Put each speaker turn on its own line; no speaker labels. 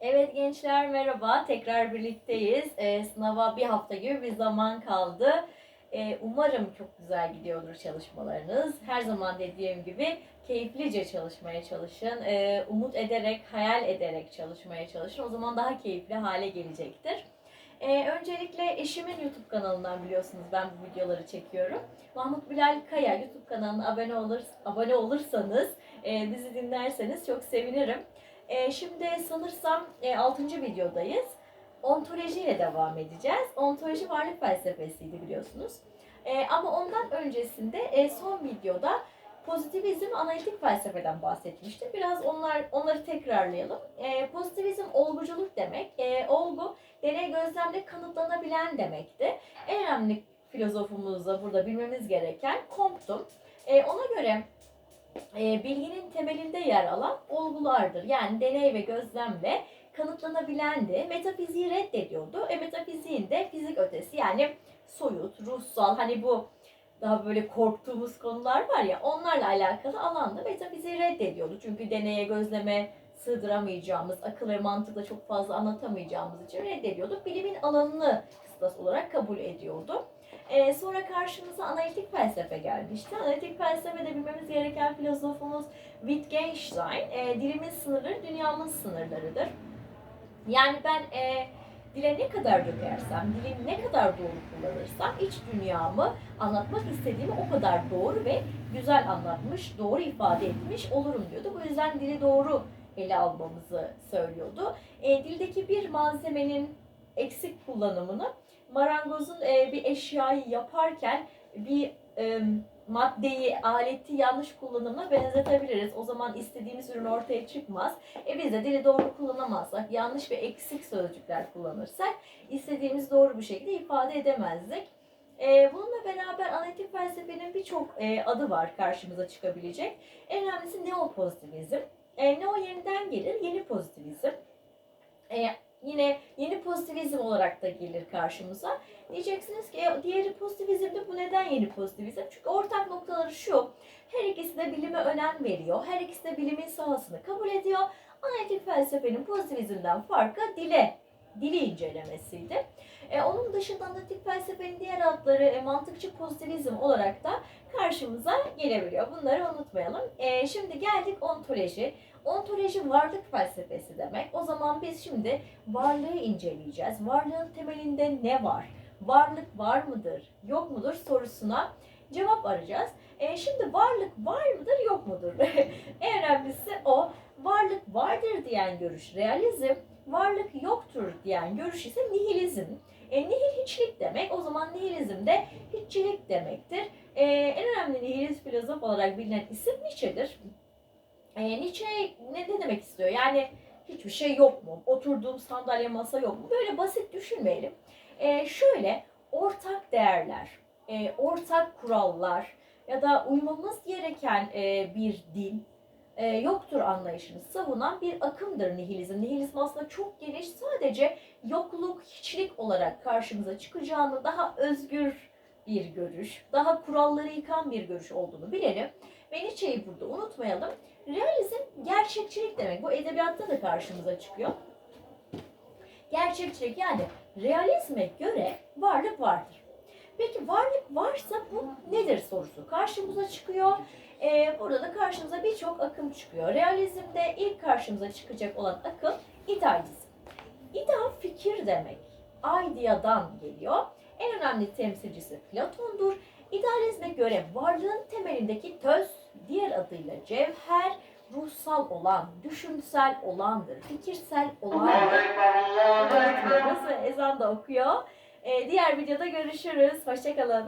Evet gençler merhaba. Tekrar birlikteyiz. Ee, sınava bir hafta gibi bir zaman kaldı. Ee, umarım çok güzel gidiyordur çalışmalarınız. Her zaman dediğim gibi keyiflice çalışmaya çalışın. Ee, umut ederek, hayal ederek çalışmaya çalışın. O zaman daha keyifli hale gelecektir. Ee, öncelikle eşimin YouTube kanalından biliyorsunuz ben bu videoları çekiyorum. Mahmut Bilal Kaya YouTube kanalına abone olur abone olursanız, e, bizi dinlerseniz çok sevinirim. E, şimdi sanırsam e, 6. videodayız. Ontoloji ile devam edeceğiz. Ontoloji varlık felsefesiydi biliyorsunuz. E, ama ondan öncesinde e, son videoda pozitivizm analitik felsefeden bahsetmiştim. Biraz onlar onları tekrarlayalım. E, pozitivizm olguculuk demek. E, olgu deney gözlemle kanıtlanabilen demekti. En önemli filozofumuzda burada bilmemiz gereken Comte'un. E, ona göre e, bilginin temelinde yer alan olgulardır. Yani deney ve gözlemle kanıtlanabilendi. Metafiziği reddediyordu. E, metafiziğin de fizik ötesi yani soyut, ruhsal hani bu daha böyle korktuğumuz konular var ya onlarla alakalı alanda metafiziği reddediyordu. Çünkü deneye gözleme sığdıramayacağımız, akıl ve mantıkla çok fazla anlatamayacağımız için reddediyordu. Bilimin alanını kıstas olarak kabul ediyordu. Ee, sonra karşımıza analitik felsefe gelmişti. Analitik felsefede bilmemiz gereken filozofumuz Wittgenstein. E, dilimin sınırları dünyamın sınırlarıdır. Yani ben e, dile ne kadar dökersem, dilimi ne kadar doğru kullanırsam iç dünyamı anlatmak istediğimi o kadar doğru ve güzel anlatmış, doğru ifade etmiş olurum diyordu. Bu yüzden dili doğru ele almamızı söylüyordu. E, dildeki bir malzemenin eksik kullanımını marangozun e, bir eşyayı yaparken bir e, maddeyi, aleti yanlış kullanımına benzetebiliriz. O zaman istediğimiz ürün ortaya çıkmaz. E biz de dili doğru kullanamazsak, yanlış ve eksik sözcükler kullanırsak istediğimiz doğru bir şekilde ifade edemezdik. E, bununla beraber analitik felsefenin birçok e, adı var karşımıza çıkabilecek. En önemlisi neopozitivizm. E, neo yeniden gelir, yeni pozitivizm. E, yine yeni pozitivizm olarak da gelir karşımıza. Diyeceksiniz ki e, diğeri pozitivizmde bu neden yeni pozitivizm? Çünkü ortak noktaları şu. Her ikisi de bilime önem veriyor. Her ikisi de bilimin sahasını kabul ediyor. Analitik felsefenin pozitivizmden farkı dile, dili incelemesiydi. E, onun dışında analitik felsefenin diğer adları e, mantıkçı pozitivizm olarak da karşımıza gelebiliyor. Bunları unutmayalım. E, şimdi geldik ontoloji. Ontoloji varlık felsefesi demek. O zaman biz şimdi varlığı inceleyeceğiz. Varlığın temelinde ne var? Varlık var mıdır, yok mudur sorusuna cevap arayacağız. E, şimdi varlık var mıdır, yok mudur? en önemlisi o. Varlık vardır diyen görüş realizm, varlık yoktur diyen görüş ise nihilizm. E, nihil hiçlik demek. O zaman nihilizm de hiççilik demektir. E, en önemli nihilist filozof olarak bilinen isim Nietzsche'dir. E, Nietzsche ne, ne demek istiyor? Yani hiçbir şey yok mu? Oturduğum sandalye masa yok mu? Böyle basit düşünmeyelim. E, şöyle ortak değerler, e, ortak kurallar ya da uymamız gereken e, bir din e, yoktur anlayışını savunan bir akımdır nihilizm. Nihilizm aslında çok geniş sadece yokluk, hiçlik olarak karşımıza çıkacağını daha özgür bir görüş, daha kuralları yıkan bir görüş olduğunu bilelim. Nietzsche'yi burada unutmayalım. Realizm gerçekçilik demek. Bu edebiyatta da karşımıza çıkıyor. Gerçekçilik yani realizme göre varlık vardır. Peki varlık varsa bu nedir sorusu karşımıza çıkıyor. Ee, burada da karşımıza birçok akım çıkıyor. Realizmde ilk karşımıza çıkacak olan akım idealizm. İdeal fikir demek. Idea'dan geliyor. En önemli temsilcisi Platon'dur. İdealizme göre varlığın temelindeki töz, diğer adıyla cevher, ruhsal olan, düşünsel olandır, fikirsel olandır. Ve ezan da okuyor. Ee, diğer videoda görüşürüz. Hoşçakalın.